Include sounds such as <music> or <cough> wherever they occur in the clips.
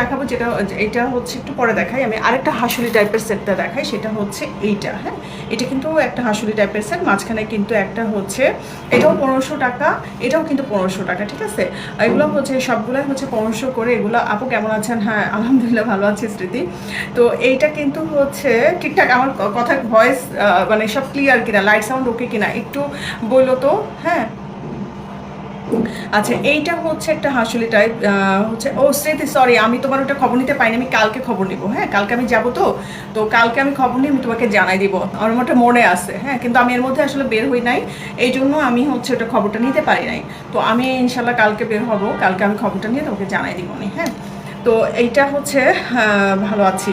দেখাবো যেটা এটা হচ্ছে একটু পরে দেখাই। আমি আরেকটা হাসুলি টাইপের সেটটা দেখাই, সেটা হচ্ছে এইটা হ্যাঁ? এটা কিন্তু একটা হাসুলি টাইপের সেট মাঝখানে কিন্তু একটা হচ্ছে, এটাও পনেরোশো টাকা, এটাও কিন্তু পনেরোশো টাকা, ঠিক আছে? এগুলো হচ্ছে, সবগুলোই হচ্ছে পনেরোশো করে, এগুলো, আপু কেমন আছেন? হ্যাঁ আলহামদুলিল্লাহ ভালো আছে স্মৃতি। তো এইটা কিন্তু হচ্ছে, ঠিকঠাক আমার কথা ভয়েস মানে সব ক্লিয়ার কিনা লাইট সাউন্ড ওকে কিনা, একটু বলল তো হ্যাঁ? আচ্ছা এইটা হচ্ছে একটা হাসুলি টাইপ হচ্ছে, ও স্মৃতি সরি আমি তোমার ওটা খবর নিতে পাইনি আমি কালকে খবর নিব হ্যাঁ? কালকে আমি যাব তো? তো কালকে আমি খবর নিয়ে আমি তোমাকে জানাই দিব। আমার ওটা মনে আছে হ্যাঁ? কিন্তু আমি এর মধ্যে আসলে বের হই নাই, এই জন্য আমি হচ্ছে ওটা খবরটা নিতে পারি নাই। তো আমি ইনশাল্লাহ কালকে বের হব, কালকে আমি খবরটা নিয়ে তোমাকে জানাই দিব হ্যাঁ? তো এইটা হচ্ছে ভালো আছি।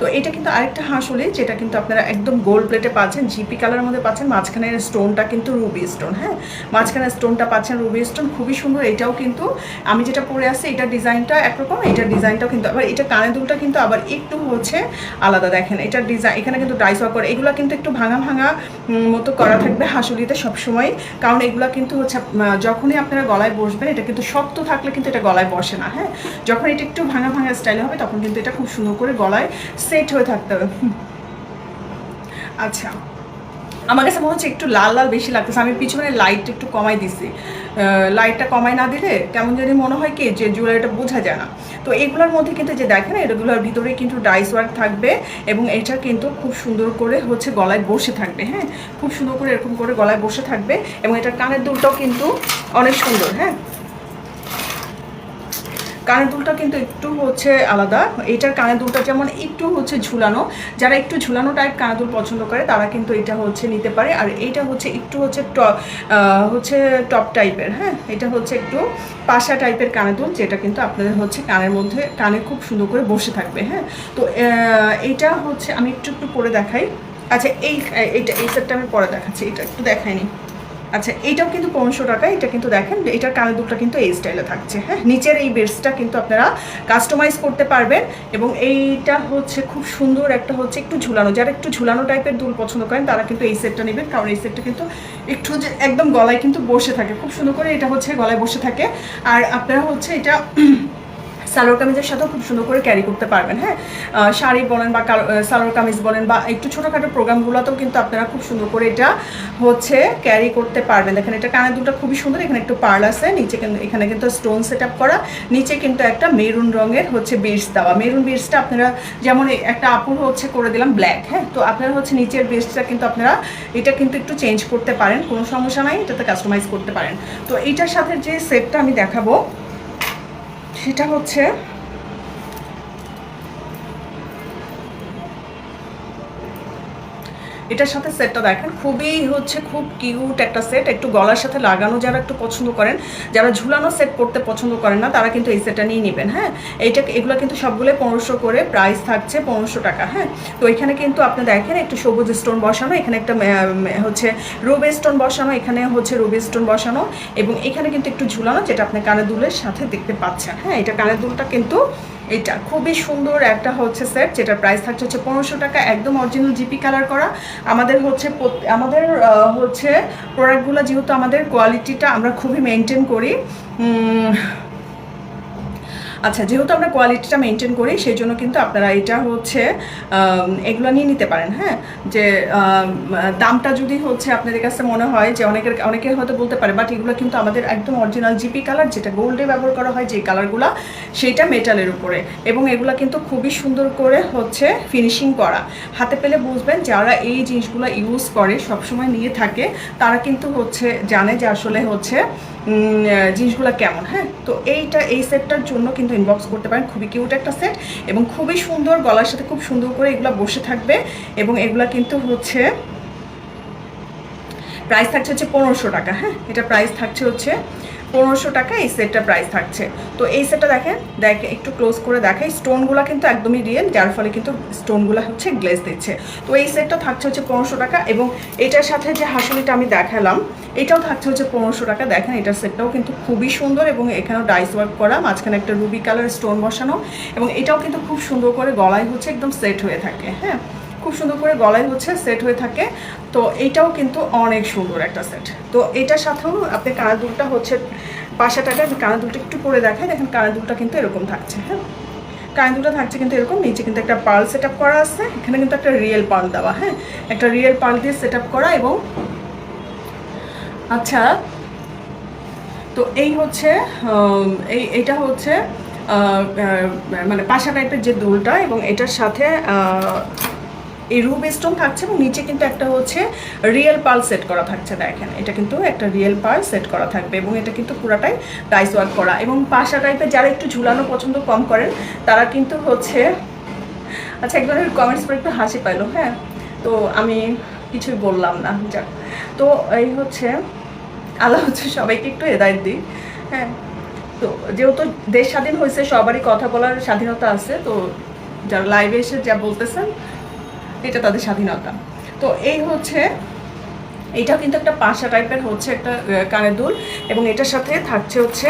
তো এটা কিন্তু আরেকটা হাঁসুলি যেটা কিন্তু আপনারা একদম গোল্ড প্লেটে পাচ্ছেন জিপি কালারের মধ্যে পাচ্ছেন মাঝখানে স্টোনটা কিন্তু রুবি স্টোন হ্যাঁ? মাঝখানে স্টোনটা পাচ্ছেন রুবি স্টোন খুবই সুন্দর। এটাও কিন্তু আমি যেটা পরে আছি এটা ডিজাইনটা একরকম এটার ডিজাইনটাও কিন্তু আবার এটা কানে দুলটা কিন্তু আবার একটু হচ্ছে আলাদা, দেখেন। এটার ডিজাইন, এখানে কিন্তু ডাইস করে। এগুলো কিন্তু একটু ভাঙা ভাঙা মতো করা থাকবে হাঁসুলিতে সবসময়। কারণ এগুলো কিন্তু হচ্ছে যখনই আপনারা গলায় বসবেন, এটা কিন্তু শক্ত থাকলে কিন্তু এটা গলায় বসে না হ্যাঁ? যখন এটা একটু ভাঙা ভাঙা স্টাইলে হবে, তখন কিন্তু এটা খুব সুন্দর করে গলায় সেট হয়ে থাকতে হবে। আচ্ছা আমার কাছে মনে হচ্ছে একটু লাল লাল বেশি লাগতেছে, আমি পিছনে লাইট একটু কমাই দিছি। লাইটটা কমাই না দিলে কেমন জানি মনে হয় কি যে জুয়েলারিটা বোঝা যায় না। তো এগুলোর মধ্যে কিন্তু যে দেখেন, এগুলোর ভিতরে কিন্তু ডাইস ওয়ার্ক থাকবে এবং এটা কিন্তু খুব সুন্দর করে হচ্ছে গলায় বসে থাকবে হ্যাঁ? খুব সুন্দর করে এরকম করে গলায় বসে থাকবে এবং এটার কানের দুলটাও কিন্তু অনেক সুন্দর হ্যাঁ? কানের দুলটা কিন্তু একটু হচ্ছে আলাদা। এটার কানের দুলটা যেমন একটু হচ্ছে ঝুলানো, যারা একটু ঝুলানো টাইপ কানের দুল পছন্দ করে, তারা কিন্তু এটা হচ্ছে নিতে পারে। আর এইটা হচ্ছে একটু হচ্ছে টপ হচ্ছে টপ টাইপের হ্যাঁ? এটা হচ্ছে একটু পাশা টাইপের কানের দুল, যেটা কিন্তু আপনাদের হচ্ছে কানের মধ্যে, কানে খুব সুন্দর করে বসে থাকবে হ্যাঁ? তো এইটা হচ্ছে আমি একটু একটু পরে দেখাই। আচ্ছা এই, এইটা, এই সেটটা আমি পরে দেখাচ্ছি, এটা একটু দেখাইনি আচ্ছা এইটাও কিন্তু পনেরোশো টাকা, এটা কিন্তু দেখেন, এটার কানের দুলটা কিন্তু এই স্টাইলে থাকছে হ্যাঁ? নিচের এই বেডসটা কিন্তু আপনারা কাস্টমাইজ করতে পারবেন এবং এইটা হচ্ছে খুব সুন্দর একটা হচ্ছে একটু ঝুলানো। যারা একটু ঝুলানো টাইপের দুল পছন্দ করেন, তারা কিন্তু এই সেটটা নেবেন, কারণ এই সেটটা কিন্তু একটু যে একদম গলায় কিন্তু বসে থাকে। খুব সুন্দর করে এটা হচ্ছে গলায় বসে থাকে। আর আপনারা হচ্ছে এটা সালোয়ার কামিজের সাথেও খুব সুন্দর করে ক্যারি করতে পারবেন হ্যাঁ? শাড়ি বলেন বা সালোয়ার কামিজ বলেন বা একটু ছোটোখাটো প্রোগ্রামগুলোতেও কিন্তু আপনারা খুব সুন্দর করে এটা হচ্ছে ক্যারি করতে পারবেন। দেখেন এটা কানের দুটো খুবই সুন্দর, এখানে একটু পার্ল আছে, নিচে কিন্তু এখানে কিন্তু স্টোন সেট আপ করা, নিচে কিন্তু একটা মেরুন রঙের হচ্ছে বিটস দেওয়া। মেরুন বিটসটা আপনারা যেমন একটা আপুর হচ্ছে করে দিলাম ব্ল্যাক হ্যাঁ? তো আপনারা হচ্ছে নিচের বিটসটা কিন্তু আপনারা এটা কিন্তু একটু চেঞ্জ করতে পারেন, কোনো সমস্যা নাই, এটাতে কাস্টমাইজ করতে পারেন। তো এইটার সাথে যে সেটটা আমি দেখাবো সেটা হচ্ছে এটার সাথে সেটটা দেখেন। খুবই হচ্ছে খুব কিউট একটা সেট একটু গলার সাথে লাগানো যারা একটু পছন্দ করেন, যারা ঝুলানো সেট করতে পছন্দ করেন না, তারা কিন্তু এই সেটটা নিয়ে নেবেন হ্যাঁ? এইটা এগুলো কিন্তু সবগুলো পনেরোশো করে প্রাইস থাকছে পনেরোশো টাকা হ্যাঁ? তো এখানে কিন্তু আপনি দেখেন একটু সবুজ স্টোন বসানো, এখানে একটা হচ্ছে রুবে স্টোন বসানো, এখানে হচ্ছে রুবে স্টোন বসানো এবং এখানে কিন্তু একটু ঝুলানো যেটা আপনি কানের দুলের সাথে দেখতে পাচ্ছেন হ্যাঁ? এটা কানের দুলটা কিন্তু এটা খুবই সুন্দর একটা হচ্ছে সেট যেটা প্রাইস থাকছে হচ্ছে পনেরোশো টাকা, একদম অরিজিনাল জিপি কালার করা। আমাদের হচ্ছে আমাদের হচ্ছে প্রোডাক্টগুলো যেহেতু আমাদের কোয়ালিটিটা আমরা খুবই মেনটেন করি। আচ্ছা যেহেতু আমরা কোয়ালিটিটা মেনটেন করি সেই জন্য কিন্তু আপনারা এটা হচ্ছে এগুলো নিয়ে নিতে পারেন হ্যাঁ? যে দামটা যদি হচ্ছে আপনাদের কাছে মনে হয় যে অনেকের, অনেকে হয়তো বলতে পারে বাট এগুলো কিন্তু আমাদের একদম অরিজিনাল জিপি কালার যেটা গোল্ডে ব্যবহার করা হয় যে কালারগুলো সেটা মেটালের উপরে। এবং এগুলো কিন্তু খুবই সুন্দর করে হচ্ছে ফিনিশিং করা। হাতে পেলে বুঝবেন, যারা এই জিনিসগুলো ইউজ করে, সবসময় নিয়ে থাকে, তারা কিন্তু হচ্ছে জানে যে আসলে হচ্ছে জিনিসগুলো কেমন হ্যাঁ? তো এইটা, এই সেটটার জন্য কিন্তু ইনবক্স করতে পারেন। খুবই কিউট একটা সেট এবং খুবই সুন্দর, গলার সাথে খুব সুন্দর করে এগুলো বসে থাকবে এবং এগুলা কিন্তু হচ্ছে প্রাইস থাকছে হচ্ছে পনেরোশো টাকা হ্যাঁ? এটা প্রাইস থাকছে হচ্ছে পনেরোশো টাকা এই সেটটা প্রাইস থাকছে। তো এই সেটটা দেখেন, দেখ, একটু ক্লোজ করে দেখাই। স্টোনগুলো কিন্তু একদমই রিয়েল যার ফলে কিন্তু স্টোনগুলো হচ্ছে গ্লেজ দিচ্ছে। তো এই সেটটা থাকছে হচ্ছে পনেরোশো টাকা এবং এটার সাথে যে হাসুলিটা আমি দেখালাম, এটাও থাকছে হচ্ছে পনেরোশো টাকা। দেখেন, এটার সেটটাও কিন্তু খুবই সুন্দর এবং এখানেও ডাইস ওয়ার্ক করা, মাঝখানে একটা রুবি কালার স্টোন বসানো এবং এটাও কিন্তু খুব সুন্দর করে গলায় হচ্ছে একদম সেট হয়ে থাকে হ্যাঁ? খুব সুন্দর করে গলায় হচ্ছে সেট হয়ে থাকে। তো এইটাও কিন্তু অনেক সুন্দর একটা সেট তো এটার সাথেও আপনি কানের দুলটা হচ্ছে পাশাটাকে আমি কানের দুলটা একটু পরে দেখাই। দেখেন কানের দুলটা কিন্তু এরকম থাকছে হ্যাঁ? কানে দুলটা থাকছে কিন্তু এরকম। নিচে কিন্তু একটা পাল সেট করা আছে। এখানে কিন্তু একটা রিয়েল পাল দেওয়া হ্যাঁ? একটা রিয়েল পার্ল দিয়ে সেট করা এবং আচ্ছা তো এই হচ্ছে এই, এটা হচ্ছে মানে পাশা টাইপের যে দুলটা এবং এটার সাথে এই রুব স্টোন থাকছে এবং নিচে কিন্তু একটা হচ্ছে রিয়েল পার্ল সেট করা থাকছে দেখেন। এটা কিন্তু একটা রিয়েল পার্ল সেট করা থাকবে এবং এটা কিন্তু পুরাটাই ডাইস ওয়ার্ক করা। এবং পাশা টাইপের যারা একটু ঝুলানো পছন্দ কম করেন, তারা কিন্তু হচ্ছে আচ্ছা একজনের কমেন্টস করে একটু হাসি পাইলো হ্যাঁ? তো আমি কিছুই বললাম না, যাক। তো এই হচ্ছে, আল্লাহ হচ্ছে সবাইকে একটু হেদায়ত দিই হ্যাঁ? তো যেহেতু দেশ স্বাধীন হয়েছে, সবারই কথা বলার স্বাধীনতা আছে, তো যারা লাইভে এসে যা বলতেছেন এটা তাদের স্বাধীনতা। তো এই হচ্ছে এইটাও কিন্তু একটা পাশা টাইপের হচ্ছে একটা কানের দুল এবং এটার সাথে থাকছে হচ্ছে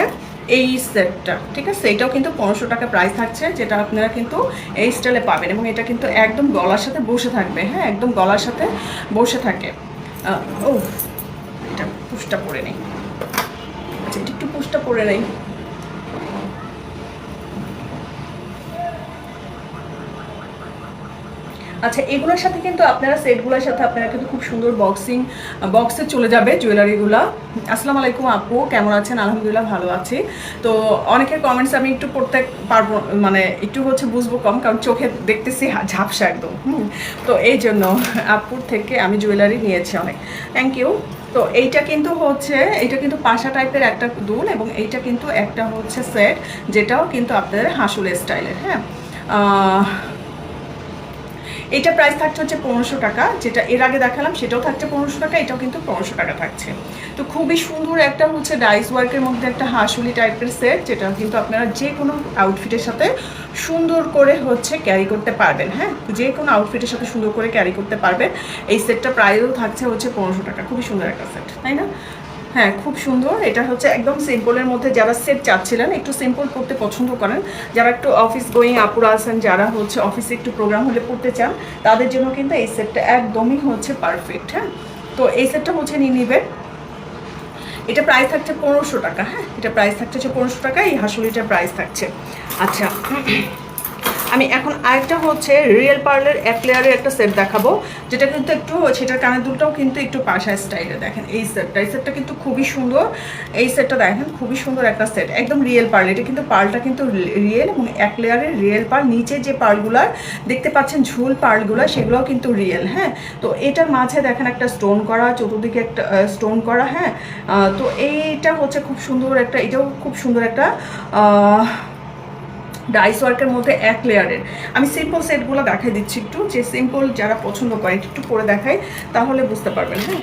এই সেটটা ঠিক আছে? এটাও কিন্তু পনেরোশো টাকা প্রাইস থাকছে, যেটা আপনারা কিন্তু এই স্টাইলে পাবেন এবং এটা কিন্তু একদম গলার সাথে বসে থাকবে হ্যাঁ? একদম গলার সাথে বসে থাকে। ও এটা পুষটা পরে নেই। আচ্ছা এটা একটু পুষটা পরে নেই। আচ্ছা এগুলোর সাথে কিন্তু আপনারা সেটগুলোর সাথে আপনারা কিন্তু খুব সুন্দর বক্সিং বক্সে চলে যাবে জুয়েলারিগুলো আসসালামু আলাইকুম আপু, কেমন আছেন? আলহামদুলিল্লাহ ভালো আছি। তো অনেকের কমেন্টস আমি একটু পড়তে পারব মানে একটু হচ্ছে বুঝব কম, কারণ চোখে দেখতেছি ঝাপসা একদম। তো এই জন্য আপুর থেকে আমি জুয়েলারি নিয়েছি অনেক। থ্যাংক ইউ তো এইটা কিন্তু হচ্ছে, এইটা কিন্তু পাশা টাইপের একটা দুল এবং এইটা কিন্তু একটা হচ্ছে সেট যেটাও কিন্তু আপনাদের হাসুল স্টাইলের হ্যাঁ? এটা প্রাইস থাকছে হচ্ছে পনেরোশো টাকা, যেটা এর আগে দেখালাম সেটাও থাকছে পনেরোশো টাকা, এটাও কিন্তু পনেরোশো টাকা থাকছে। তো খুবই সুন্দর একটা হচ্ছে ডাইস ওয়ার্কের মধ্যে একটা হাঁসুলি টাইপের সেট যেটা কিন্তু আপনারা যে কোনো আউটফিটের সাথে সুন্দর করে হচ্ছে ক্যারি করতে পারবেন হ্যাঁ? যে কোনো আউটফিটের সাথে সুন্দর করে ক্যারি করতে পারবেন। এই সেটটা প্রাইসও থাকছে হচ্ছে পনেরোশো টাকা, খুবই সুন্দর একটা সেট তাই না? হ্যাঁ খুব সুন্দর। এটা হচ্ছে একদম সিম্পলের মধ্যে যারা সেট চাচ্ছিলেন, একটু সিম্পল পড়তে পছন্দ করেন। যারা একটু অফিস গোয়িং আপুরা আছেন, যারা হচ্ছে অফিসে একটু প্রোগ্রাম হলে পড়তে চান, তাদের জন্য কিন্তু এই সেটটা একদমই হচ্ছে পারফেক্ট হ্যাঁ। তো এই সেটটা হচ্ছে নিয়ে নেবেন। এটা প্রাইস থাকছে পনেরোশো টাকা হ্যাঁ। এটা প্রাইস থাকছে পনেরোশো টাকা, এই হাসুলিটার প্রাইস থাকছে। আচ্ছা আমি এখন আরেকটা হচ্ছে রিয়েল পার্লের এক লেয়ারের একটা সেট দেখাবো, যেটা কিন্তু একটু, সেটার কানের দুলটাও কিন্তু একটু পাশা স্টাইলে দেখেন, এই সেটটা এই সেটটা কিন্তু খুবই সুন্দর। এই সেটটা দেখেন, খুবই সুন্দর একটা সেট একদম রিয়েল পার্ল এটা কিন্তু পার্লটা কিন্তু রিয়েল এবং এক লেয়ারের রিয়েল পার্ল নিচে যে পার্লগুলার দেখতে পাচ্ছেন ঝুল পার্লগুলো সেগুলোও কিন্তু রিয়েল হ্যাঁ? তো এটার মাঝে দেখেন একটা স্টোন করা, চতুর্দিকে একটা স্টোন করা হ্যাঁ? তো এইটা হচ্ছে খুব সুন্দর একটা, এটাও খুব সুন্দর একটা ডাইস ওয়ার্কের মধ্যে এক লেয়ারের আমি সিম্পল সেটগুলো দেখাই দিচ্ছি একটু, যে সিম্পল যারা পছন্দ করে, একটু পরে দেখাই, তাহলে বুঝতে পারবেন হ্যাঁ?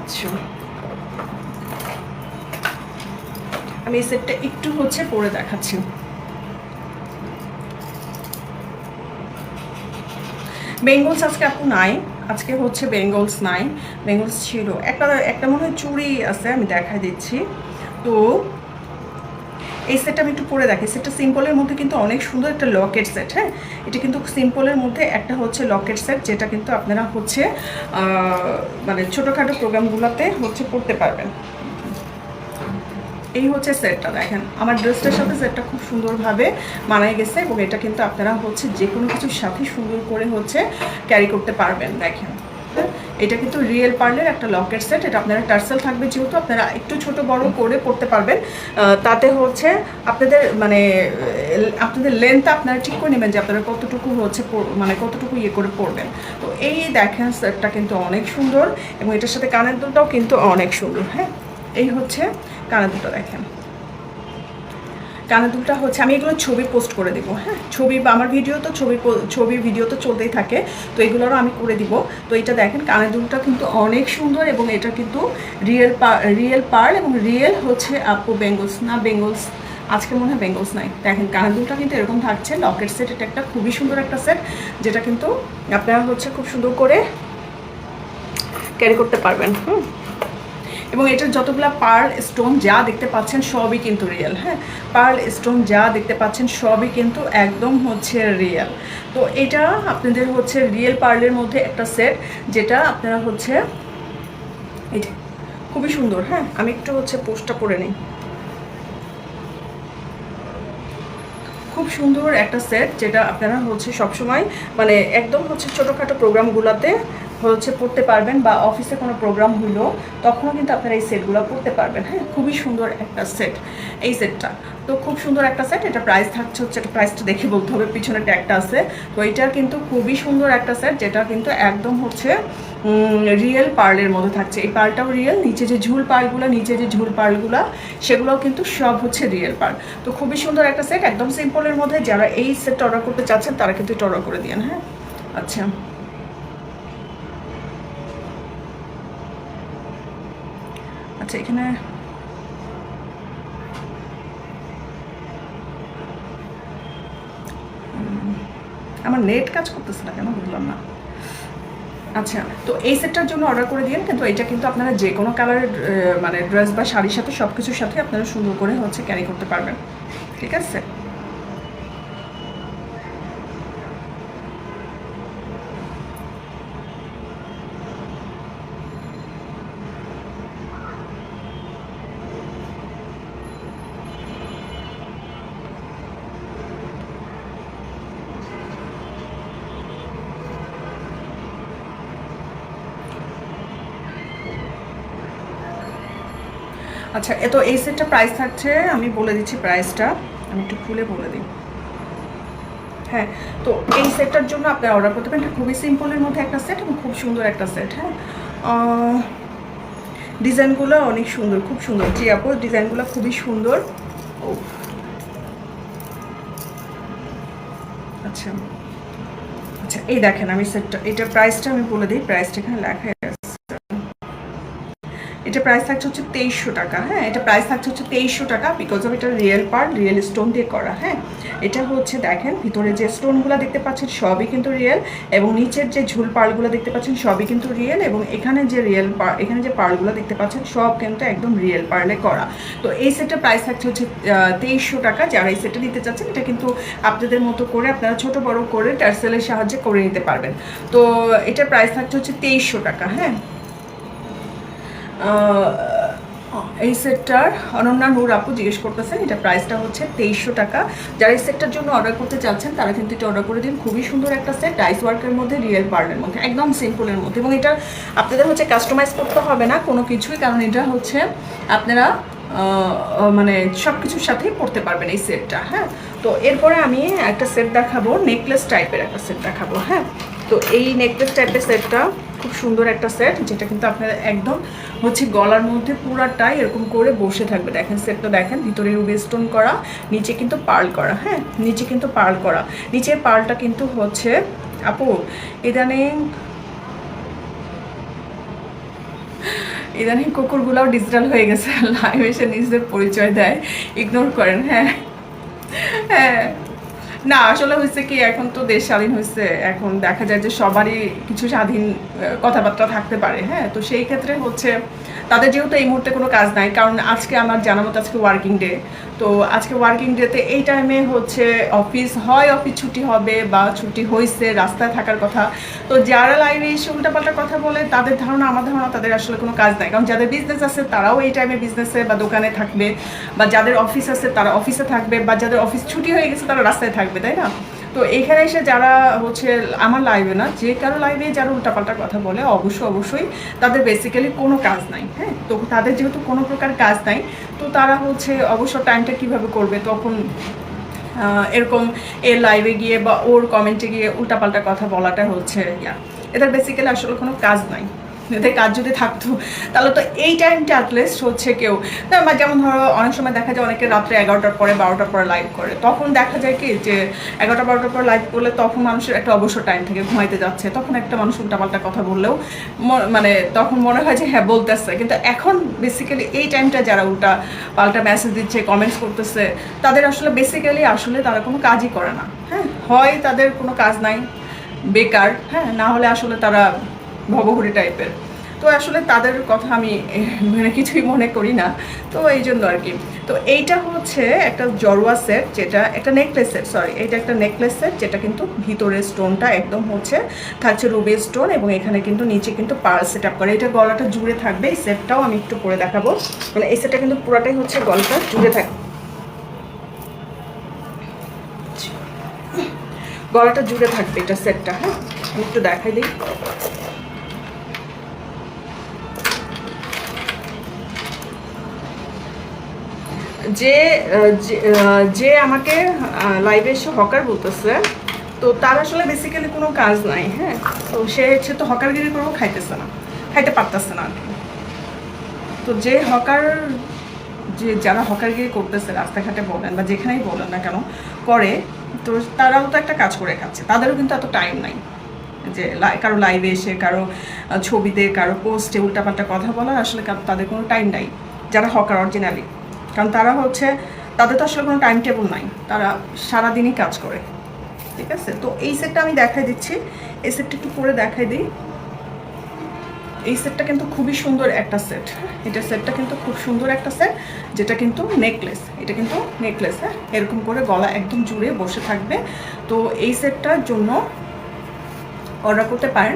আচ্ছা। আমি এই সেটটা একটু হচ্ছে পরে দেখাচ্ছি। বেঙ্গলস আজকে আপু নাই, আজকে হচ্ছে বেঙ্গলস নাই। বেঙ্গলস ছিল। একটা একটা মনে হয় চুড়ি আছে, আমি দেখাই দিচ্ছি। তো এই সেটটা আমি একটু পরে দেখি সেটটা সিম্পলের মধ্যে কিন্তু অনেক সুন্দর একটা লকেট সেট হ্যাঁ? এটা কিন্তু সিম্পলের মধ্যে একটা হচ্ছে লকেট সেট যেটা কিন্তু আপনারা হচ্ছে মানে ছোটোখাটো প্রোগ্রামগুলোতে হচ্ছে পড়তে পারবেন। এই হচ্ছে সেটটা দেখেন। আমার ড্রেসটার সাথে সেটটা খুব সুন্দরভাবে মানায় গেছে এবং এটা কিন্তু আপনারা হচ্ছে যে কোনো কিছুর সাথে সুন্দর করে হচ্ছে ক্যারি করতে পারবেন, দেখেন? এটা কিন্তু রিয়েল পার্লের একটা লকেট সেট এটা আপনারা টার্সেল থাকবে যেহেতু আপনারা একটু ছোট বড় করে পড়তে পারবেন। তাতে হচ্ছে আপনাদের মানে আপনাদের লেন্থ আপনারা ঠিক করে নেবেন যে আপনারা কতটুকু হচ্ছে মানে কতটুকু ইয়ে করে পড়বেন তো এই দেখেন সেটটা কিন্তু অনেক সুন্দর এবং এটার সাথে কানের দুলটাও কিন্তু অনেক সুন্দর হ্যাঁ? এই হচ্ছে কানের দুলটা দেখেন। কানের দুলটা হচ্ছে, আমি এগুলো ছবি পোস্ট করে দেবো হ্যাঁ? ছবি বা আমার ভিডিও তো ছবি ছবি ভিডিও তো চলতেই থাকে, তো এগুলোরও আমি করে দিব। তো এটা দেখেন কানের দুলটা কিন্তু অনেক সুন্দর এবং এটা কিন্তু রিয়েল পা রিয়েল পার্ল এবং রিয়েল হচ্ছে আপু বেঙ্গলস না বেঙ্গলস আজকে মনে হয় বেঙ্গলস নাই। দেখেন কানের দুলটা কিন্তু এরকম থাকছে লকেট সেট এটা একটা খুবই সুন্দর একটা সেট যেটা কিন্তু আপনারা হচ্ছে খুব সুন্দর করে ক্যারি করতে পারবেন, হুম? এবং এটার যতগুলো পার্ল স্টোন যা দেখতে পাচ্ছেন সবই কিন্তু রিয়েল হ্যাঁ? পার্ল স্টোন যা দেখতে পাচ্ছেন সবই কিন্তু একদম হচ্ছে রিয়েল তো এটা আপনাদের হচ্ছে রিয়েল পার্লের মধ্যে একটা সেট যেটা আপনারা হচ্ছে এটা খুবই সুন্দর হ্যাঁ? আমি একটু হচ্ছে পোস্টটা করে নিই। খুব সুন্দর একটা সেট যেটা আপনারা হচ্ছে সবসময় মানে একদম হচ্ছে ছোটোখাটো প্রোগ্রামগুলোতে হচ্ছে পড়তে পারবেন বা অফিসে কোনো প্রোগ্রাম হইল তখনও কিন্তু আপনারা এই সেটগুলো পড়তে পারবেন হ্যাঁ? খুবই সুন্দর একটা সেট এই সেটটা তো খুব সুন্দর একটা সেট এটা প্রাইস থাকছে হচ্ছে, এটা প্রাইসটা দেখে বলতে হবে, পিছনে ট্যাগটা আছে। তো এটার কিন্তু খুবই সুন্দর একটা সেট যেটা কিন্তু একদম হচ্ছে রিয়েল পার্লের মধ্যে থাকছে। এই পার্লটাও রিয়েল নিচে যে ঝুল পার্লগুলো নিচে যে ঝুল পার্লগুলো সেগুলোও কিন্তু সব হচ্ছে রিয়েল পার্ল তো খুবই সুন্দর একটা সেট একদম সিম্পলের মধ্যে যারা এই সেটটা অর্ডার করতে চাচ্ছেন, তারা কিন্তু এটা অর্ডার করে দিন হ্যাঁ? আচ্ছা। আচ্ছা এখানে আমার নেট কাজ করতেছে না কেন, বুঝলাম না। আচ্ছা তো এই সেটটার জন্য অর্ডার করে দিন কিন্তু এটা কিন্তু আপনারা যে কোনো কালারের মানে ড্রেস বা শাড়ির সাথে সব কিছুর সাথে আপনারা সুন্দর করে হচ্ছে ক্যারি করতে পারবেন। ঠিক আছে? আচ্ছা এ তো এই সেটটা প্রাইস থাকছে, আমি বলে দিচ্ছি প্রাইসটা আমি একটু খুলে বলে দিই। হ্যাঁ তো এই সেটটার জন্য আপনি অর্ডার করতে পারেন। এটা খুবই সিম্পলের মধ্যে একটা সেট এবং খুব সুন্দর একটা সেট হ্যাঁ। ডিজাইনগুলো অনেক সুন্দর, খুব সুন্দর। জি আপু, ডিজাইনগুলো খুবই সুন্দর। ও আচ্ছা। আচ্ছা এই দেখেন আমি সেটটা এটা প্রাইসটা আমি বলে দিই। প্রাইসটা এখানে লেখা এটা প্রাইস থাকছে হচ্ছে তেইশশো টাকা হ্যাঁ? এটা প্রাইস থাকছে হচ্ছে তেইশশো টাকা বিকজ অফ এটা রিয়েল পার্ট রিয়েল স্টোন দিয়ে করা হ্যাঁ? এটা হচ্ছে দেখেন, ভিতরে যে স্টোনগুলো দেখতে পাচ্ছেন সবই কিন্তু রিয়েল এবং নিচের যে ঝুল পার্লগুলো দেখতে পাচ্ছেন সবই কিন্তু রিয়েল এবং এখানে যে রিয়েল এখানে যে পার্লগুলো দেখতে পাচ্ছেন সব কিন্তু একদম রিয়েল পার্লে করা। তো এই সেটের প্রাইস থাকছে হচ্ছে তেইশশো টাকা। যারা এই সেটটা নিতে চাচ্ছেন, এটা কিন্তু আপনাদের মতো করে আপনারা ছোট বড় করে টার্সেলের সাহায্যে করে নিতে পারবেন। তো এটার প্রাইস থাকছে হচ্ছে তেইশশো টাকা হ্যাঁ? এই সেটটার অনন্যা নূর আপু জিজ্ঞেস করতেছেন, এটা প্রাইসটা হচ্ছে তেইশশো টাকা। যারা এই সেটটার জন্য অর্ডার করতে চাচ্ছেন, তারা কিন্তু এটা অর্ডার করে দিন। খুবই সুন্দর একটা সেট ডাইস ওয়ার্কের মধ্যে রিয়েল পার্লের মধ্যে, একদম সিম্পলের মধ্যে। এবং এটা আপনাদের হচ্ছে কাস্টমাইজ করতে হবে না কোনো কিছুই, কারণ এটা হচ্ছে আপনারা মানে সব কিছুর সাথেই পড়তে পারবেন এই সেটটা হ্যাঁ? তো এরপরে আমি একটা সেট দেখাবো নেকলেস টাইপের একটা সেট দেখাবো হ্যাঁ? তো এই নেকলেস টাইপের সেটটা খুব সুন্দর একটা সেট যেটা কিন্তু আপনারা একদম হচ্ছে গলার মধ্যে পুরাটাই এরকম করে বসে থাকবে। দেখেন সেটটা দেখেন, ভিতরে রুবি স্টোন করা, নিচে কিন্তু পার্ল করা হ্যাঁ? নিচে কিন্তু পার্ল করা। নিচের পার্লটা কিন্তু হচ্ছে, আপু, ইদানিং ইদানিং কুকুরগুলাও ডিজিটাল হয়ে গেছে। <laughs> লাইভ এসে নিজেদের পরিচয় দেয়। ইগনোর করেন হ্যাঁ। হ্যাঁ। না, আসলে হয়েছে কি, এখন তো দেশ স্বাধীন হয়েছে এখন দেখা যায় যে সবারই কিছু স্বাধীন কথাবার্তা থাকতে পারে হ্যাঁ? তো সেই ক্ষেত্রে হচ্ছে তাদের যেহেতু এই মুহূর্তে কোনো কাজ নাই, কারণ আজকে আমার জানা মতো আজকে ওয়ার্কিং ডে তো আজকে ওয়ার্কিং ডেতে এই টাইমে হচ্ছে অফিস হয় অফিস ছুটি হবে বা ছুটি হয়েছে রাস্তায় থাকার কথা। তো যারা লাইভে এসে উল্টাপাল্টা কথা বলে, তাদের ধারণা, আমার ধারণা তাদের আসলে কোনো কাজ নাই। কারণ যাদের বিজনেস আছে, তারাও এই টাইমে বিজনেসে বা দোকানে থাকবে, বা যাদের অফিস আছে, তারা অফিসে থাকবে, বা যাদের অফিস ছুটি হয়ে গেছে, তারা রাস্তায় থাকবে, তাই না? তো এখানে এসে যারা হচ্ছে আমার লাইভে না, যে কারও লাইভে যারা উল্টাপাল্টা কথা বলে, অবশ্যই অবশ্যই তাদের বেসিক্যালি কোনো কাজ নাই হ্যাঁ? তো তাদের যেহেতু কোনো প্রকার কাজ নাই, তো তারা হচ্ছে অবশ্য টাইমটা কীভাবে করবে? তখন এরকম এর লাইভে গিয়ে বা ওর কমেন্টে গিয়ে উল্টাপাল্টা কথা বলাটা হচ্ছে, ইয়া। এদের বেসিক্যালি আসলে কোনো কাজ নাই। এদের কাজ যদি থাকতো, তাহলে তো এই টাইমটা অ্যাটলিস্ট হচ্ছে কেউ। যেমন ধরো, অনেক সময় দেখা যায় অনেকে রাত্রে এগারোটার পরে, বারোটার পরে লাইভ করে। তখন দেখা যায় কি যে, এগারোটা, বারোটার পর লাইভ করলে তখন মানুষের একটা অবসর টাইম থেকে ঘুমাইতে যাচ্ছে। তখন একটা মানুষ উল্টাপাল্টা কথা বললেও মানে তখন মনে হয় যে হ্যাঁ বলতেছে। কিন্তু এখন বেসিক্যালি এই টাইমটা যারা উল্টা পাল্টা মেসেজ দিচ্ছে কমেন্টস করতেছে, তাদের আসলে বেসিক্যালি আসলে তারা কোনো কাজই করে না। হ্যাঁ হয় তাদের কোনো কাজ নাই, বেকার। হ্যাঁ না হলে আসলে তারা ভবঘুরি টাইপের তো আসলে তাদের কথা আমি মানে কিছুই মনে করি না। তো এই জন্য আর কি। তো এইটা হচ্ছে একটা জড়োয়া সেট যেটা একটা নেকলেস সেট সরি এটা একটা নেকলেস সেট যেটা কিন্তু ভিতরে স্টোনটা একদম হচ্ছে, থাকছে রুবি স্টোন এবং এখানে কিন্তু নিচে কিন্তু পার সেট আপ করে। এটা গলাটা জুড়ে থাকবে, এই সেটটাও আমি একটু পরে দেখাবো। মানে এই সেটটা কিন্তু পুরোটাই হচ্ছে গলাটা জুড়ে থাকবে গলাটা জুড়ে থাকবে এটা সেটটা হ্যাঁ? একটু দেখাই দিই। যে যে, আমাকে লাইভে এসে হকার বলতেছে তো তার আসলে বেসিক্যালি কোনো কাজ নাই হ্যাঁ? তো সে হচ্ছে তো হকারগিরি করেও খাইতেছে না খাইতে পারতেছে না তো যে হকার যে যারা হকারগিরি করতেছে রাস্তাঘাটে বলেন বা যেখানেই বলেন না কেন করে তো তারাও তো একটা কাজ করে খাচ্ছে। তাদেরও কিন্তু এত টাইম নাই যে কারও লাইভে এসে কারও ছবিতে কারও পোস্টে উল্টাপাল্টা কথা বলার আসলে তাদের কোনো টাইম নাই। যারা হকার অরিজিনালি কারণ তারা হচ্ছে, তাদের তো আসলে কোনো টাইম টেবিল নাই। তারা সারাদিনই কাজ করে। ঠিক আছে? তো এই সেটটা আমি দেখাই দিচ্ছি। এই সেটটা একটু পরে দেখাই দিই। এই সেটটা কিন্তু খুবই সুন্দর একটা সেট এটা সেটটা কিন্তু খুব সুন্দর একটা সেট যেটা কিন্তু নেকলেস এটা কিন্তু নেকলেস হ্যাঁ? এরকম করে গলা একদম জুড়ে বসে থাকবে। তো এই সেটটার জন্য অর্ডার করতে পারেন।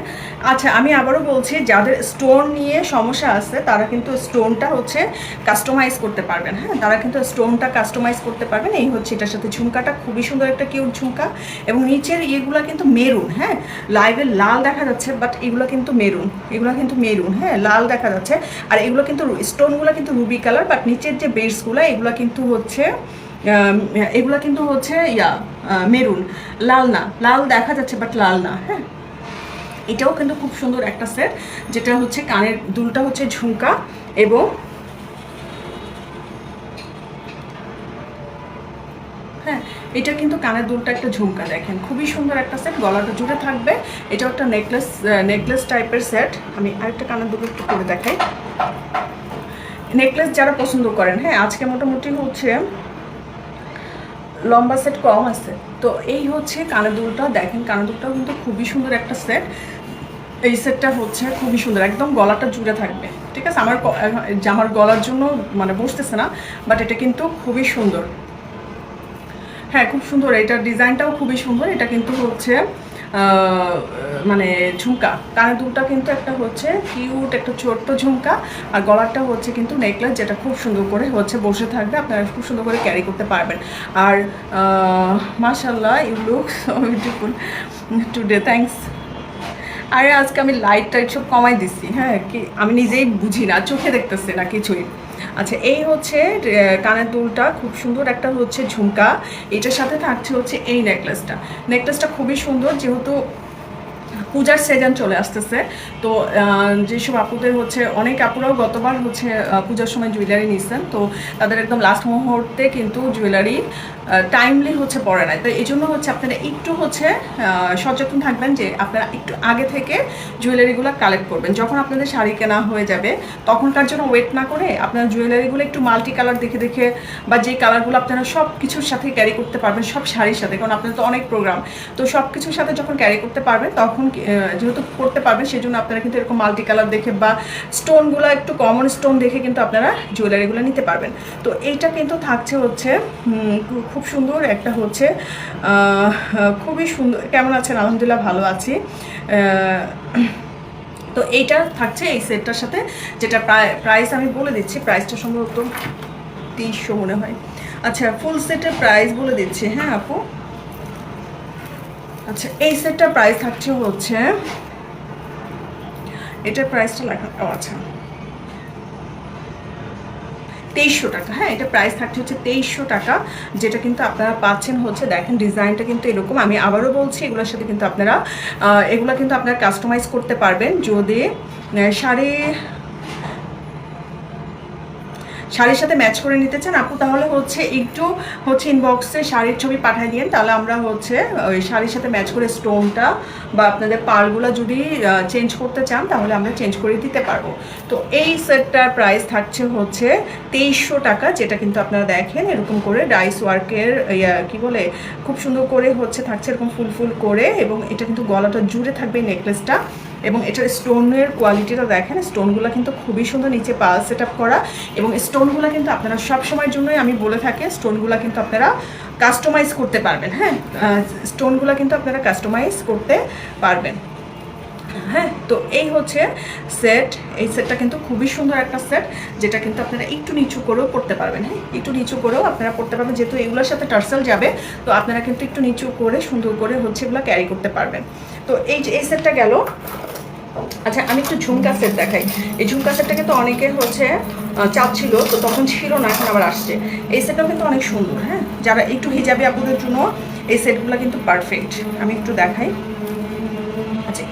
আচ্ছা আমি আবারও বলছি, যাদের স্টোন নিয়ে সমস্যা আছে, তারা কিন্তু স্টোনটা হচ্ছে কাস্টমাইজ করতে পারবেন হ্যাঁ? তারা কিন্তু স্টোনটা কাস্টমাইজ করতে পারবেন। এই হচ্ছে এটার সাথে ঝুমকাটা, খুবই সুন্দর একটা কিউট ঝুমকা। এবং নিচের ইয়েগুলো কিন্তু মেরুন হ্যাঁ? লাইভে লাল দেখা যাচ্ছে বাট এগুলো কিন্তু মেরুন এগুলো কিন্তু মেরুন হ্যাঁ? লাল দেখা যাচ্ছে। আর এগুলো কিন্তু স্টোনগুলো কিন্তু রুবি কালার বাট নিচের যে বেডসগুলো এগুলো কিন্তু হচ্ছে এগুলো কিন্তু হচ্ছে ইয়া মেরুন লাল না। লাল দেখা যাচ্ছে বাট লাল না হ্যাঁ? এটাও কিন্তু খুব সুন্দর একটা সেট যেটা হচ্ছে কানের দুলটা হচ্ছে ঝুমকা এবং হ্যাঁ এটা কিন্তু কানের দুলটা একটা ঝুমকা, দেখেন। খুবই সুন্দর একটা সেট গলাটা জুড়ে থাকবে। এটাও একটা নেকলেস নেকলেস টাইপের সেট আমি আরেকটা কানের দুল একটু করে দেখাই। নেকলেস যারা পছন্দ করেন হ্যাঁ আজকে মোটামুটি হচ্ছে লম্বা সেট কম আছে। তো এই হচ্ছে কানের দুলটা, দেখেন, কানের দুলটাও কিন্তু খুবই সুন্দর একটা সেট এই সেটটা হচ্ছে খুবই সুন্দর, একদম গলাটা জুড়ে থাকবে, ঠিক আছে? আমার আমার গলার জন্য মানে বসতেছে না বাট এটা কিন্তু খুবই সুন্দর। হ্যাঁ খুব সুন্দর এটার ডিজাইনটাও খুবই সুন্দর, এটা কিন্তু হচ্ছে মানে ঝুমকা। কানের দুলটা কিন্তু একটা হচ্ছে কিউট একটা ছোট্ট ঝুমকা, আর গলারটা হচ্ছে কিন্তু নেকলেস যেটা খুব সুন্দর করে হচ্ছে বসে থাকবে, আপনারা খুব সুন্দর করে ক্যারি করতে পারবেন। আর মাশাল্লাহ you look beautiful today thanks আরে, আজকে আমি লাইট টাইট সব কমাই দিচ্ছি হ্যাঁ কি আমি নিজেই বুঝি না, চোখে দেখতেছি না কিছুই। আচ্ছা এই হচ্ছে কানের দুলটা, খুব সুন্দর একটা হচ্ছে ঝুমকা। এটার সাথে থাকছে হচ্ছে এই নেকলেসটা নেকলেসটা খুবই সুন্দর, যেহেতু পূজার সেজন চলে আসতেছে, তো যেসব আপুদের হচ্ছে, অনেক আপুরাও গতবার হচ্ছে পূজার সময় জুয়েলারি নিচ্ছেন তো তাদের একদম লাস্ট মুহূর্তে কিন্তু জুয়েলারি টাইমলি হচ্ছে পড়ে নাই। তো এই জন্য হচ্ছে আপনারা একটু হচ্ছে সচেতন থাকবেন যে আপনারা একটু আগে থেকে জুয়েলারিগুলো কালেক্ট করবেন। যখন আপনাদের শাড়ি কেনা হয়ে যাবে, তখনকার জন্য ওয়েট না করে আপনারা জুয়েলারিগুলো একটু মাল্টি কালার দেখে দেখে বা যে কালারগুলো আপনারা সব কিছুর সাথে ক্যারি করতে পারবেন, সব শাড়ির সাথে। কারণ আপনাদের তো অনেক প্রোগ্রাম তো সব কিছুর সাথে যখন ক্যারি করতে পারবেন, তখন যেহেতু করতে পারবেন সেই জন্য আপনারা কিন্তু এরকম মাল্টি কালার দেখে বা স্টোনগুলো একটু কমন স্টোন দেখে কিন্তু আপনারা জুয়েলারিগুলো নিতে পারবেন। তো এইটা কিন্তু থাকছে হচ্ছে খুব সুন্দর একটা হচ্ছে। খুবই সুন্দর, কেমন আছেন? আলহামদুলিল্লাহ ভালো আছি। তো এইটা থাকছে এই সেটটার সাথে, যেটা প্রায় প্রাইস আমি বলে দিচ্ছি প্রাইসটা সম্ভবত তেইশশো মনে হয়। আচ্ছা ফুল সেটের প্রাইস বলে দিচ্ছি হ্যাঁ আপু? আচ্ছা এই সেটটার প্রাইস থাকছে হচ্ছে, এটার প্রাইসটা লেখা আচ্ছা। তেইশশো টাকা। হ্যাঁ এটা প্রাইস থাকছে হচ্ছে তেইশশো টাকা, যেটা কিন্তু আপনারা পাচ্ছেন হচ্ছে দেখেন ডিজাইনটা কিন্তু এরকম। আমি আবারও বলছি, এগুলোর সাথে কিন্তু আপনারা এগুলো কিন্তু আপনারা কাস্টমাইজ করতে পারবেন। যদি সাড়ে শাড়ির সাথে ম্যাচ করে নিতে চান, আপু তাহলে হচ্ছে একটু হচ্ছে ইনবক্সে শাড়ির ছবি পাঠিয়ে দিন তাহলে আমরা হচ্ছে ওই শাড়ির সাথে ম্যাচ করে স্টোনটা বা আপনাদের পার্লগুলো যদি চেঞ্জ করতে চান, তাহলে আমরা চেঞ্জ করে দিতে পারব। তো এই সেটটার প্রাইস থাকছে হচ্ছে তেইশশো টাকা, যেটা কিন্তু আপনারা দেখেন, এরকম করে ডাইস ওয়ার্কের কি বলে, খুব সুন্দর করে হচ্ছে থাকছে এরকম ফুল ফুল করে, এবং এটা কিন্তু গলাটা জুড়ে থাকবে নেকলেসটা এবং এটার স্টোনের কোয়ালিটিটা দেখেন, স্টোনগুলো কিন্তু খুবই সুন্দর নিচে পাল সেট করা এবং স্টোনগুলো কিন্তু আপনারা সব সময়ের জন্যই আমি বলে থাকি, স্টোনগুলো কিন্তু আপনারা কাস্টমাইজ করতে পারবেন হ্যাঁ? স্টোনগুলো কিন্তু আপনারা কাস্টমাইজ করতে পারবেন। হ্যাঁ তো এই হচ্ছে সেট এই সেটটা কিন্তু খুবই সুন্দর একটা সেট যেটা কিন্তু আপনারা একটু নিচু করেও পড়তে পারবেন হ্যাঁ? একটু নিচু করেও আপনারা পড়তে পারবেন যেহেতু এগুলোর সাথে টার্সেল যাবে তো আপনারা কিন্তু একটু নিচু করে সুন্দর করে হচ্ছে এগুলো ক্যারি করতে পারবেন। তো এই যে এই সেটটা গেল। আচ্ছা আমি একটু ঝুমকা সেট দেখাই। এই ঝুমকা সেটটা কিন্তু অনেকের হচ্ছে আহ, চাপ ছিল তো তখন ছিল না এখন আবার আসছে। এই সেটটাও কিন্তু অনেক সুন্দর হ্যাঁ? যারা একটু হিজাবি আপুদের জন্য এই সেটগুলো কিন্তু পারফেক্ট আমি একটু দেখাই।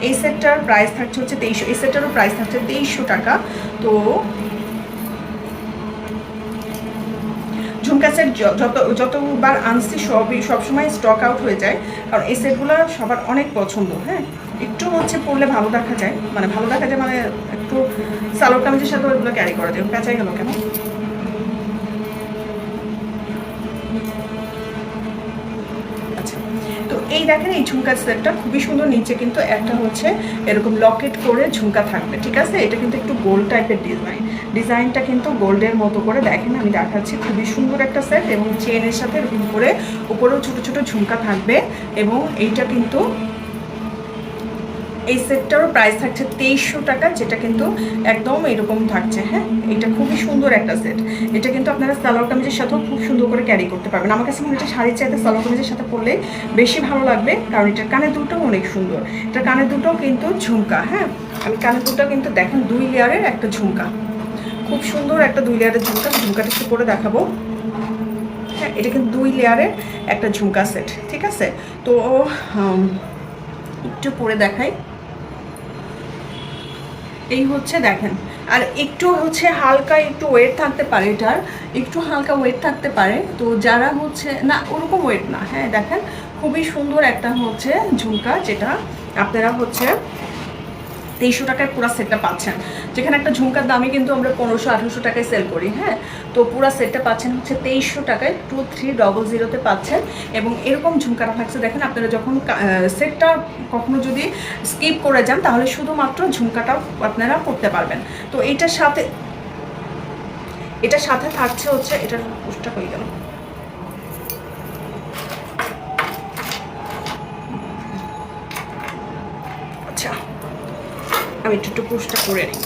এই সেটটার প্রাইস থাকছে হচ্ছে তেইশশো, এই সেটটারও প্রাইস থাকছে তেইশশো টাকা। তো ঝুমকা সেট যত, যতবার আনছি সবই, সবসময় স্টক আউট হয়ে যায়। কারণ এই সেটগুলো সবার অনেক পছন্দ হ্যাঁ? একটু হচ্ছে পরলে ভালো দেখা যায়। মানে ভালো দেখা যায় মানে একটু সালোয়ার কামিজের সাথে ওইগুলো ক্যারি করা যায়। পেঁচাই গেল কেন এই দেখেন, এই ঝুমকা সেটটা খুবই সুন্দর। নিচে কিন্তু একটা হচ্ছে এরকম লকেট করে ঝুমকা থাকবে, ঠিক আছে? এটা কিন্তু একটু গোল্ড টাইপের ডিজাইন। ডিজাইনটা কিন্তু গোল্ডের মতো করে দেখেন, আমি দেখাচ্ছি। খুবই সুন্দর একটা সেট এবং চেনের সাথে এরকম করে উপরেও ছোট ছোট ঝুমকা থাকবে এবং এইটা কিন্তু এই সেটটারও প্রাইস থাকছে তেইশশো টাকা, যেটা কিন্তু একদম এরকম থাকছে হ্যাঁ? এটা খুবই সুন্দর একটা সেট এটা কিন্তু আপনারা সালোয়ার কামিজের সাথেও খুব সুন্দর করে ক্যারি করতে পারবেন। আমার কাছে মনে হচ্ছে শাড়ির চাইতে সালোয়ার কামিজের সাথে পরলে বেশি ভালো লাগবে, কারণ এটার কানের দুটোও অনেক সুন্দর। এটার কানের দুটোও কিন্তু ঝুমকা হ্যাঁ? আমি কানের দুটো কিন্তু দেখেন দুই লেয়ারের একটা ঝুমকা। খুব সুন্দর একটা দুই লেয়ারের ঝুমকা ঝুমকাটা একটু করে দেখাবো। হ্যাঁ এটা কিন্তু দুই লেয়ারের একটা ঝুমকা সেট ঠিক আছে? তো একটু পরে দেখাই। এই হচ্ছে দেখেন। আর একটু হচ্ছে হালকা একটু ওয়েট থাকতে পারে এটার। একটু হালকা ওয়েট থাকতে পারে। তো যারা হচ্ছে, না, ওরকম ওয়েট না। হ্যাঁ দেখেন, খুবই সুন্দর একটা হচ্ছে ঝুমকা যেটা আপনারা হচ্ছে তেইশশো টাকায় পুরো সেটটা পাচ্ছেন। যেখানে একটা ঝুমকার দামে কিন্তু আমরা পনেরোশো, আঠারোশো টাকায় সেল করি হ্যাঁ? তো পুরো সেটটা পাচ্ছেন হচ্ছে তেইশশো টাকায় টু থ্রি ডবল জিরোতে পাচ্ছেন এবং এরকম ঝুমকাটা থাকছে। দেখেন আপনারা যখন সেটটা কখনো যদি স্কিপ করে যান, তাহলে শুধুমাত্র ঝুমকাটা আপনারা করতে পারবেন। তো এটার সাথে এটার সাথে থাকছে হচ্ছে, এটার পোস্টটা হয়ে গেল আচ্ছা আমি একটু একটু পোস্টটা করে নিই।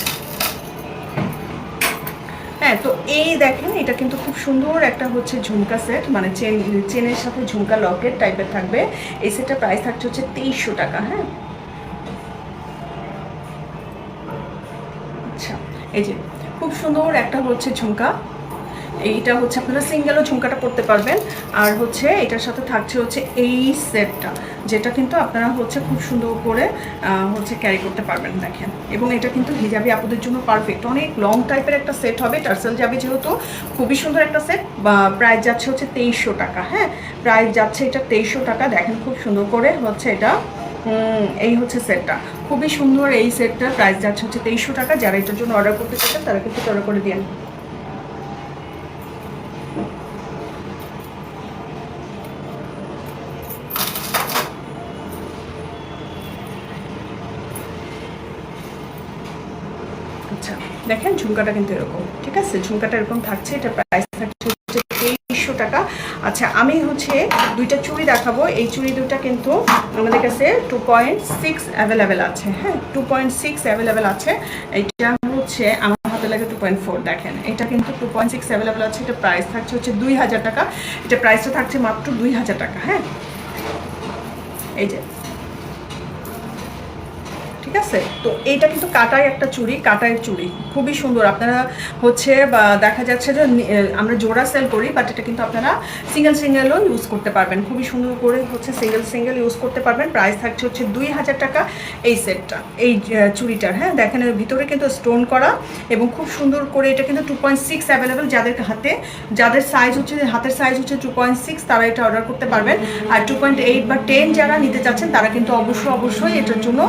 হ্যাঁ তো এই দেখেন, এটা কিন্তু খুব সুন্দর একটা হচ্ছে ঝুমকা সেট মানে চেন চেনের সাথে ঝুমকা লকেট টাইপের থাকবে। এই সেটটা প্রাইস থাকছে হচ্ছে তেইশশো টাকা হ্যাঁ? আচ্ছা এই যে, খুব সুন্দর একটা হচ্ছে ঝুমকা। এইটা হচ্ছে আপনারা সিঙ্গেলও ঝুমকাটা পরতে পারবেন। আর হচ্ছে এটার সাথে থাকছে হচ্ছে এই সেটটা, যেটা কিন্তু আপনারা হচ্ছে খুব সুন্দর করে হচ্ছে ক্যারি করতে পারবেন দেখেন। এবং এটা কিন্তু হিজাবি আপুদের জন্য পারফেক্ট অনেক লং টাইপের একটা সেট হবে। টার্সেল যাবে যেহেতু খুবই সুন্দর একটা সেট প্রাইস যাচ্ছে হচ্ছে তেইশশো টাকা হ্যাঁ? প্রাইস যাচ্ছে এটা তেইশশো টাকা। দেখেন খুব সুন্দর করে হচ্ছে এটা এই হচ্ছে সেটটা খুবই সুন্দর এই সেটটা প্রাইস যাচ্ছে হচ্ছে তেইশশো টাকা। যারা এটার জন্য অর্ডার করতে চাচ্ছেন, তারা কিন্তু অর্ডার করে দিন আচ্ছা দেখেন, ঝুমকাটা কিন্তু এরকম। ঠিক আছে? ঝুমকাটা এরকম থাকছে, এটা প্রাইস থাকছে তেইশশো টাকা। আচ্ছা আমি হচ্ছে দুইটা চুড়ি দেখাবো। এই চুড়ি দুটা কিন্তু আমাদের কাছে টু পয়েন্ট সিক্স অ্যাভেলেবেল আছে হ্যাঁ? টু পয়েন্ট সিক্স অ্যাভেলেবেল আছে। এইটা হচ্ছে আমার হাতে লাগে টু পয়েন্ট ফোর দেখেন। এটা কিন্তু টু পয়েন্ট সিক্স অ্যাভেলেবেল আছে। এটা প্রাইস থাকছে হচ্ছে দুই হাজার টাকা। এটা প্রাইসটা থাকছে মাত্র দুই হাজার টাকা হ্যাঁ? এই যে। ঠিক আছে? তো এইটা কিন্তু কাটাই একটা চুড়ি কাটাই চুড়ি। খুবই সুন্দর। আপনারা হচ্ছে, বা দেখা যাচ্ছে যে আমরা জোড়া সেল করি বাট এটা কিন্তু আপনারা সিঙ্গেল সিঙ্গেলও ইউজ করতে পারবেন। খুবই সুন্দর করে হচ্ছে সিঙ্গেল সিঙ্গেল ইউজ করতে পারবেন। প্রাইস থাকছে হচ্ছে দুই হাজার টাকা এই সেটটা এই চুড়িটার হ্যাঁ? দেখেন ভিতরে কিন্তু স্টোন করা এবং খুব সুন্দর করে এটা কিন্তু টু পয়েন্ট সিক্স অ্যাভেলেবেল যাদের হাতে, যাদের সাইজ হচ্ছে, হাতের সাইজ হচ্ছে টু পয়েন্ট সিক্স তারা এটা অর্ডার করতে পারবেন। আর টু পয়েন্ট এইট বা টেন যারা নিতে চাচ্ছেন, তারা কিন্তু অবশ্যই অবশ্যই এটার জন্য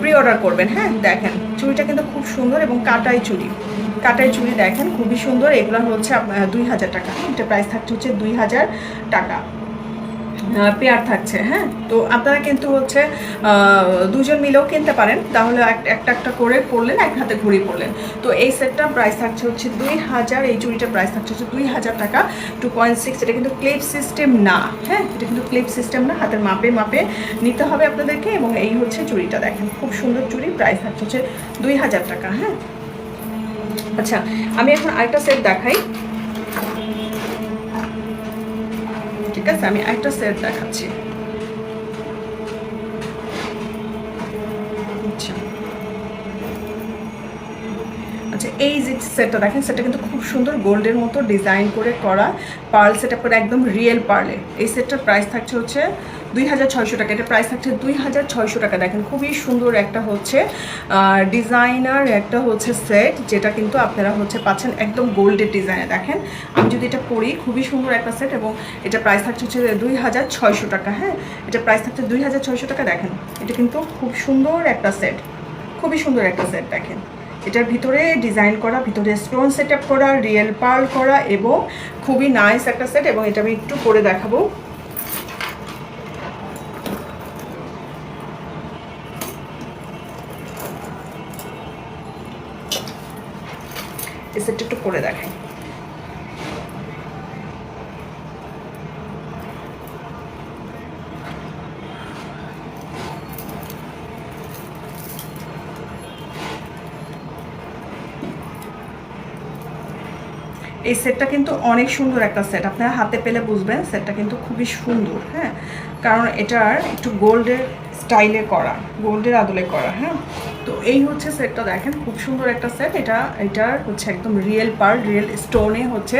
প্রি অর্ডার করবেন। হ্যাঁ দেখেন, চুড়িটা কিন্তু খুব সুন্দর এবং কাটাই চুড়ি। কাটাই চুড়ি দেখেন, খুবই সুন্দর। এগুলো হচ্ছে দুই হাজার টাকা। এটা প্রাইস থাকছে হচ্ছে দুই হাজার টাকা। পেয়ার থাকছে হ্যাঁ? তো আপনারা কিন্তু হচ্ছে দুজন মিলেও কিনতে পারেন। তাহলে এক- একটা একটা করে পড়লেন এক হাতে ঘুড়ি পড়লেন তো এই সেটটা প্রাইস থাকছে হচ্ছে দুই হাজার, এই চুড়িটার প্রাইস থাকছে হচ্ছে দুই হাজার টাকা টু পয়েন্ট সিক্স এটা কিন্তু ক্লিপ সিস্টেম না হ্যাঁ? এটা কিন্তু ক্লিপ সিস্টেম না, হাতের মাপে মাপে নিতে হবে আপনাদেরকে, এবং এই হচ্ছে চুড়িটা দেখেন, খুব সুন্দর চুড়ি প্রাইস থাকছে হচ্ছে দুই হাজার টাকা হ্যাঁ? আচ্ছা আমি এখন আরেকটা সেট দেখাই। ঠিক আছে, আমি একটা সেট দেখাচ্ছি। আচ্ছা। আচ্ছা এই যে সেটটা দেখেন সেটা কিন্তু খুব সুন্দর গোল্ডের মতো ডিজাইন করে করা। পার্ল সেট একদম রিয়েল পার্লে এই সেটটার প্রাইস থাকছে হচ্ছে দুই হাজার ছয়শো টাকা। এটা প্রাইস থাকছে দুই হাজার ছয়শো টাকা। দেখেন, খুবই সুন্দর একটা হচ্ছে ডিজাইনার একটা হচ্ছে সেট যেটা কিন্তু আপনারা হচ্ছে পাচ্ছেন একদম গোল্ডের ডিজাইনে দেখেন, আমি যদি এটা পরি, খুবই সুন্দর একটা সেট এবং এটা প্রাইস থাকছে হচ্ছে দুই হাজার ছয়শো টাকা। হ্যাঁ এটা প্রাইস থাকছে দুই হাজার ছয়শো টাকা। দেখেন, এটা কিন্তু খুব সুন্দর একটা সেট খুবই সুন্দর একটা সেট দেখেন। এটার ভিতরে ডিজাইন করা, ভিতরে স্টোন সেট করা রিয়েল পার্ল করা এবং খুবই নাইস একটা সেট এবং এটা আমি একটু পরে দেখাবো এই সেটটা একটু পরে দেখাই এই সেটটা কিন্তু অনেক সুন্দর একটা সেট আপনারা হাতে পেলে বুঝবেন সেটটা কিন্তু খুবই সুন্দর হ্যাঁ? কারণ এটার একটু গোল্ডের স্টাইলে করা, গোল্ডের আদলে করা হ্যাঁ? তো এই হচ্ছে সেটটা দেখেন, খুব সুন্দর একটা সেট এটা, এটার হচ্ছে একদম রিয়েল পার রিয়েল স্টোনে হচ্ছে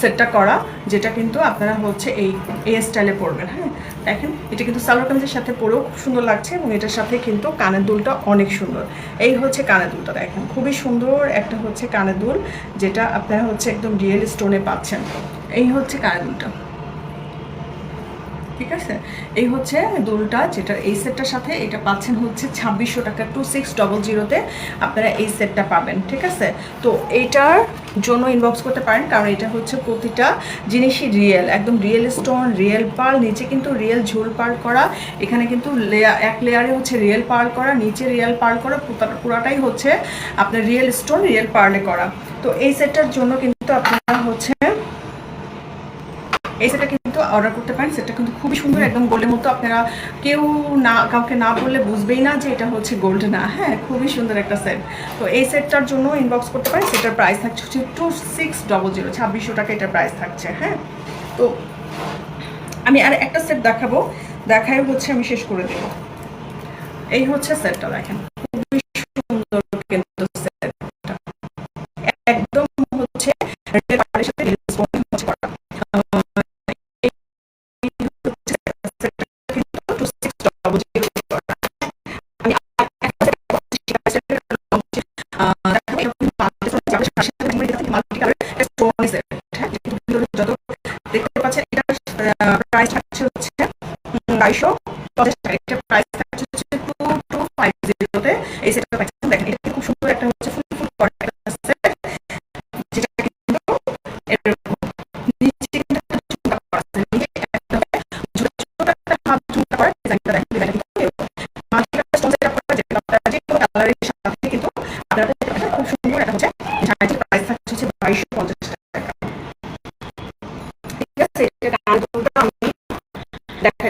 সেটটা করা, যেটা কিন্তু আপনারা হচ্ছে এই এই স্টাইলে পরবেন হ্যাঁ? দেখেন, এটা কিন্তু সালোয়ার কামিজের সাথে পরেও খুব সুন্দর লাগছে এবং এটার সাথে কিন্তু কানের দুলটা অনেক সুন্দর। এই হচ্ছে কানের দুলটা, দেখেন, খুবই সুন্দর একটা হচ্ছে কানের দুল, যেটা আপনারা হচ্ছে একদম রিয়েল স্টোনে পাচ্ছেন। এই হচ্ছে কানের দুলটা। ঠিক আছে? এই হচ্ছে দুলটা যেটা এই সেটটার সাথে, এটা পাচ্ছেন হচ্ছে ছাব্বিশশো টাকা টু সিক্স ডবল জিরোতে, আপনারা এই সেটটা পাবেন। ঠিক আছে? তো এইটার জন্য ইনবক্স করতে পারেন, কারণ এটা হচ্ছে প্রতিটা জিনিসই রিয়েল একদম রিয়েল স্টোন রিয়েল পার্ল নিচে কিন্তু রিয়েল ঝোল পার করা, এখানে কিন্তু এক লেয়ারে হচ্ছে রিয়েল পার করা, নিচে রিয়েল পার করা পুরাটাই হচ্ছে আপনার রিয়েল স্টোন রিয়েল পার্লে করা। তো এই সেটটার জন্য কিন্তু আপনারা হচ্ছে এই সেটটা কিন্তু অর্ডার করতে পারেন। সেটটা কিন্তু খুবই সুন্দর, একদম গোল্ডের মতো। আপনারা কেউ না, কাউকে না বললে বুঝবেই না যে এটা হচ্ছে গোল্ড না। হ্যাঁ খুবই সুন্দর একটা সেট তো এই সেটটার জন্য ইনবক্স করতে পারেন। সেটার প্রাইস থাকছে হচ্ছে টু সিক্স ডবল জিরো ছাব্বিশশো টাকা এটার প্রাইস থাকছে হ্যাঁ। তো আমি আর একটা সেট দেখাবো। দেখাই হচ্ছে আমি শেষ করে দেবো। এই হচ্ছে সেটটা দেখেন।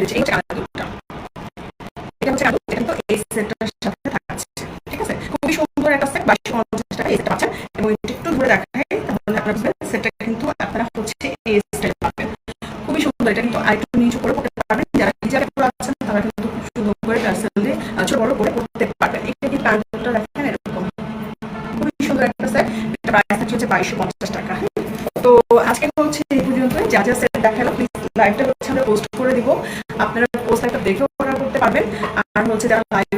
দেখা দিচ্ছি এই কানের দুলটা এটা হচ্ছে কানের দুল, এটা কিন্তু এই সেটটার সাথে থাকছে ঠিক আছে খুবই সুন্দর একটা সেট বাইশশো পঞ্চাশ টাকা এই সেটটা পাচ্ছেন এবং এটা একটু ধরে দেখাই তাহলে আপনারা বুঝবেন সেটটা কিন্তু আপনারা হচ্ছে এই স্টাইল পাবেন খুবই সুন্দর এটা কিন্তু আরেকটু নিচু করে পড়তে পারবেন যারা হিজাবে পরে আছেন তারা কিন্তু খুব সুন্দর করে টার্সেল দিয়ে আহ, ছোট বড় করে পড়তে পারবেন এটা কি কানের দুলটা দেখেন এরকম খুবই সুন্দর একটা সেট এটা প্রাইস থাকছে হচ্ছে বাইশশো পঞ্চাশ টাকা হ্যাঁ? তো আজকে হচ্ছে এই পর্যন্ত যা যা সেট দেখাল প্লিজ লাইভটা হচ্ছে আমরা পোস্ট করে দিব আপনারা পোস্ট একটা দেখেও অর্ডার করতে পারবেন আর হচ্ছে যারা